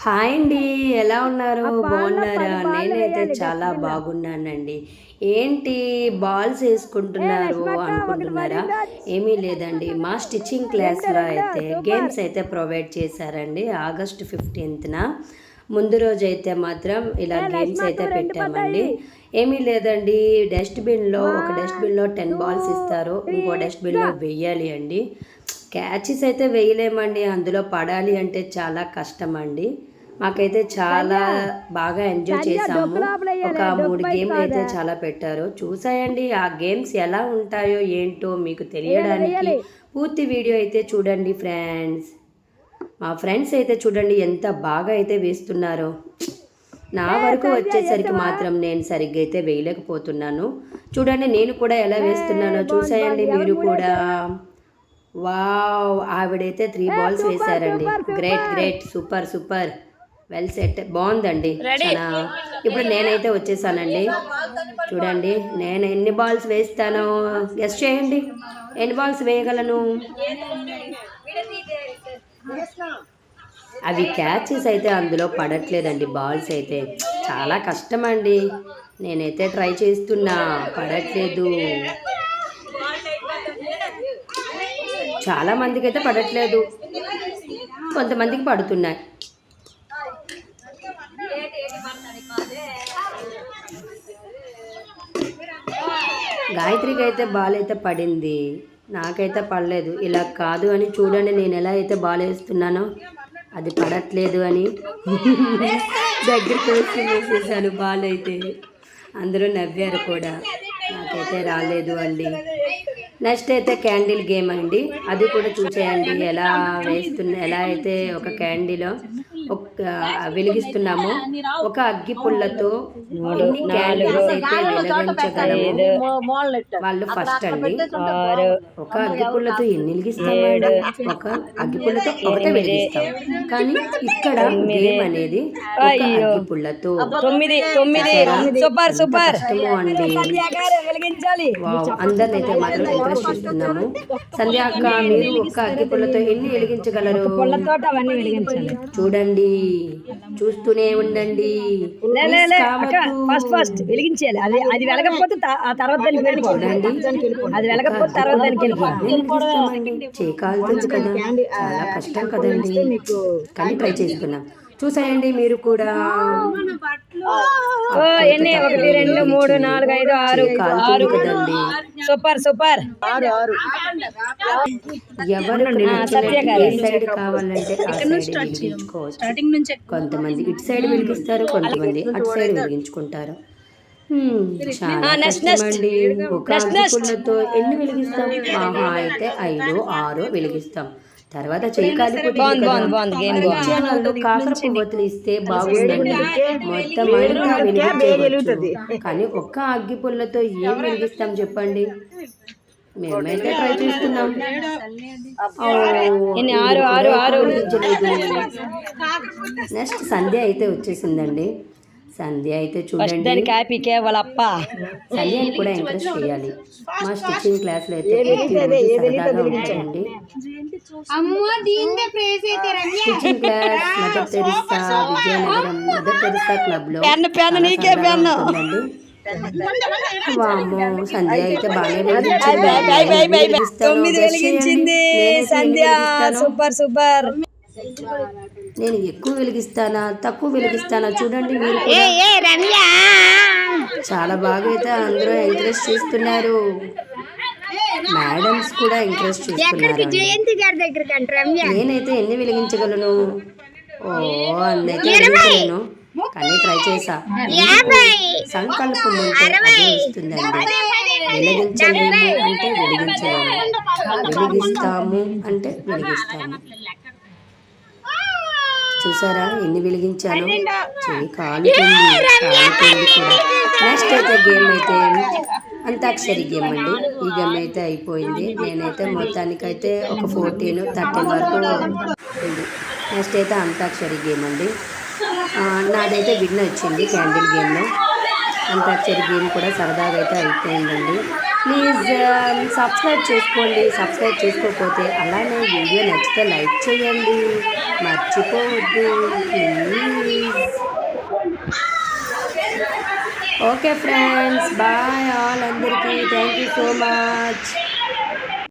Hi అండి ఎలా ఉన్నారు? బాగున్నారా? నేనైతే చాలా బాగున్నానండి. ఏంటి బాల్స్ వేసుకుంటున్నారు అనుకుంటున్నారా? ఏమీ లేదండి. మా స్టిచ్చింగ్ క్లాస్లో అయితే గేమ్స్ అయితే ప్రొవైడ్ చేశారండి ఆగస్ట్ ఫిఫ్టీన్త్న. ముందు రోజు అయితే మాత్రం ఇలా గేమ్స్ అయితే పెట్టామండి. ఏమీ లేదండి డస్ట్బిన్లో ఒక డస్ట్బిన్లో టెన్ బాల్స్ ఇస్తారు ఇంకో డస్ట్బిన్లో వెయ్యాలి అండి. క్యాచెస్ అయితే వేయలేమండి. అందులో పడాలి అంటే చాలా కష్టం అండి మాకైతే చాలా బాగా ఎంజాయ్ చేసాము ఒక మూడు గేమ్లు అయితే చాలా పెట్టారు. చూసాయండి ఆ గేమ్స్ ఎలా ఉంటాయో ఏంటో మీకు తెలియడానికి పూర్తి వీడియో అయితే చూడండి ఫ్రెండ్స్. మా ఫ్రెండ్స్ అయితే చూడండి ఎంత బాగా అయితే వేస్తున్నారో. నా వరకు వచ్చేసరికి మాత్రం నేను సరిగ్గా అయితే వేయలేకపోతున్నాను. చూడండి నేను కూడా ఎలా వేస్తున్నానో చూసాయండి మీరు కూడా. వావ్ ఆవిడైతే త్రీ బాల్స్ వేశారండి. Great great super super well set బాగుందండి. చాలా. ఇప్పుడు నేనైతే వచ్చేసానండి. చూడండి నేను ఎన్ని బాల్స్ వేస్తానో. గెస్ట్ చేయండి. ఎన్ని బాల్స్ వేయగలను? అవి క్యాచెస్ అయితే అందులో పడట్లేదండి బాల్స్ అయితే. చాలా కష్టం అండి నేనైతే ట్రై చేస్తున్నా. పడట్లేదు. చాలా మందికి అయితే పడట్లేదు. కొంతమందికి పడుతున్నాయి. గాయత్రికి అయితే బాల్ అయితే పడింది. నాకైతే పడలేదు. ఇలా కాదు అని చూడండి నేను ఎలా అయితే బాల్ వేస్తున్నానో అది పడట్లేదు అని దగ్గరికి వచ్చి వేసేసాను బాల్ అయితే అందరూ నవ్వారు కూడా. నాకైతే రాలేదు అండి. నెక్స్ట్ అయితే క్యాండిల్ గేమ్ అండి. అది కూడా చూసేయండి. ఎలా వేస్తున్న ఎలా అయితే ఒక క్యాండిలో వెలిగిస్తున్నామో. ఒక అగ్గి పుల్లతో ఎన్ని క్యాండిల్స్ అయితే వెలిగించగలము వాళ్ళు ఫస్ట్ అండి. ఒక అగ్గి పుల్లతో ఎన్ని వెలిగిస్తామండి? ఒక అగ్గి పుల్లతో ఒకటే వెలిగిస్తాం. కానీ ఇక్కడ గేమ్ అనేది ఒక అగ్గి పుల్లతో తొమ్మిది తొమ్మిది. Super super. అండి అందరిని అయితే మాత్రం ఎంకరేజ్ చేస్తున్నాము. సంధ్య అక్క మీరు ఒక్క అగ్గి పుల్లతో ఎన్ని వెలిగించగలరు? చూడండి. చూస్తూనే ఉండండి. ఫస్ట్ ఫస్ట్ వెలిగించాలి అది అది వెలగకపోతే ఆ తర్వాత దానికి వెళ్ళిపోవాలి అది వెలగకపోతే తర్వాత దానికి వెళ్ళిపోవాలి వెలిగిస్తామండి. చేయి కాలుతుంది కదా చాలా కష్టం కదండి. కానీ ట్రై చేసుకున్నాం చూసాయండి మీరు కూడా. ఓ ఎన్ని? ఒకటి రెండు మూడు నాలుగు ఐదు ఆరు. కాలుతుంది కదండి సూపర్ సూపర్. ఎవరు సైడ్ కావాలంటే సైడ్ వెలిగించుకోవచ్చు కొంతమంది ఇటు సైడ్ వెలిగిస్తారు కొంతమంది అటు సైడ్ వెలిగించుకుంటారు ఒక అగ్గిపుల్లతో ఎన్ని వెలిగిస్తాం అయితే ఐదు ఆరు వెలిగిస్తాం తర్వాత కాకర ఇస్తే బాగుందండి మొత్తం అంతా వెలిగించవచ్చు కానీ ఒక్క అగ్గి పుల్లతో ఏం వెలిగిస్తాం చెప్పండి? మేమైతే ట్రై చేస్తున్నాం. ఆరు ఆరు ఆరు. నెక్స్ట్ సంధ్య అయితే వచ్చేసిందండి. సంధ్య అయితే చూడండి. దానికి హ్యాపీ కేవల అప్ప సంధ్యని కూడా ఎంకరేజ్ చేయాలి. మా స్టిచ్చింగ్ క్లాస్లో అయితే stitching class mother Teresa Vizianagaram mother Teresa క్లబ్లో పెన్ను, పెన్ను, చాలా నీకే సరదాగా పెన్ను. ఉంటుందండి. వామ్మో సంధ్య అయితే బాగానే సంధ్య. Super super. నేను ఎక్కువ వెలిగిస్తానా? తక్కువ వెలిగిస్తానా? చూడండి మీరు. చాలా బాగా అయితే అందరూ ఎంకరేజ్ చేస్తున్నారు. మేడమ్స్ కూడా ఎంకరేజ్ చేస్తున్నారు నేనైతే ఎన్ని వెలిగించగలను? ఓ అన్నైతే కానీ ట్రై చేసా. సంకల్పం ఉంటే అదే వస్తుందండి. వెలిగించలేము అంటే వెలిగించలేము. వెలిగిస్తాము అంటే వెలిగిస్తాము. చూసారా? ఎన్ని వెలిగించాను? చెయ్యి కాలుతుంది కాలుతుంది కూడా. నెక్స్ట్ అయితే గేమ్ అయితే అంతాక్షరి గేమ్ అండి. ఈ గేమ్ అయితే అయిపోయింది. నేనైతే మొత్తానికైతే ఒక ఫోర్టీన్ థర్టీన్ వరకు ఉంది. నెక్స్ట్ అయితే అంతాక్షరి గేమ్ అండి. నాదైతే విన్ వచ్చింది క్యాండిల్ గేమ్లో. అంతాక్షరి గేమ్ కూడా సరదాగా అయితే అయిపోయిందండి. ప్లీజ్ um, సబ్స్క్రైబ్ చేసుకోండి. సబ్స్క్రైబ్ చేసుకోకపోతే అలానే వీడియో నచ్చితే లైక్ చేయండి. మర్చిపోవద్దు. ఓకే ఫ్రెండ్స్ బాయ్ ఆల్ అందరికీ. Thank you so much.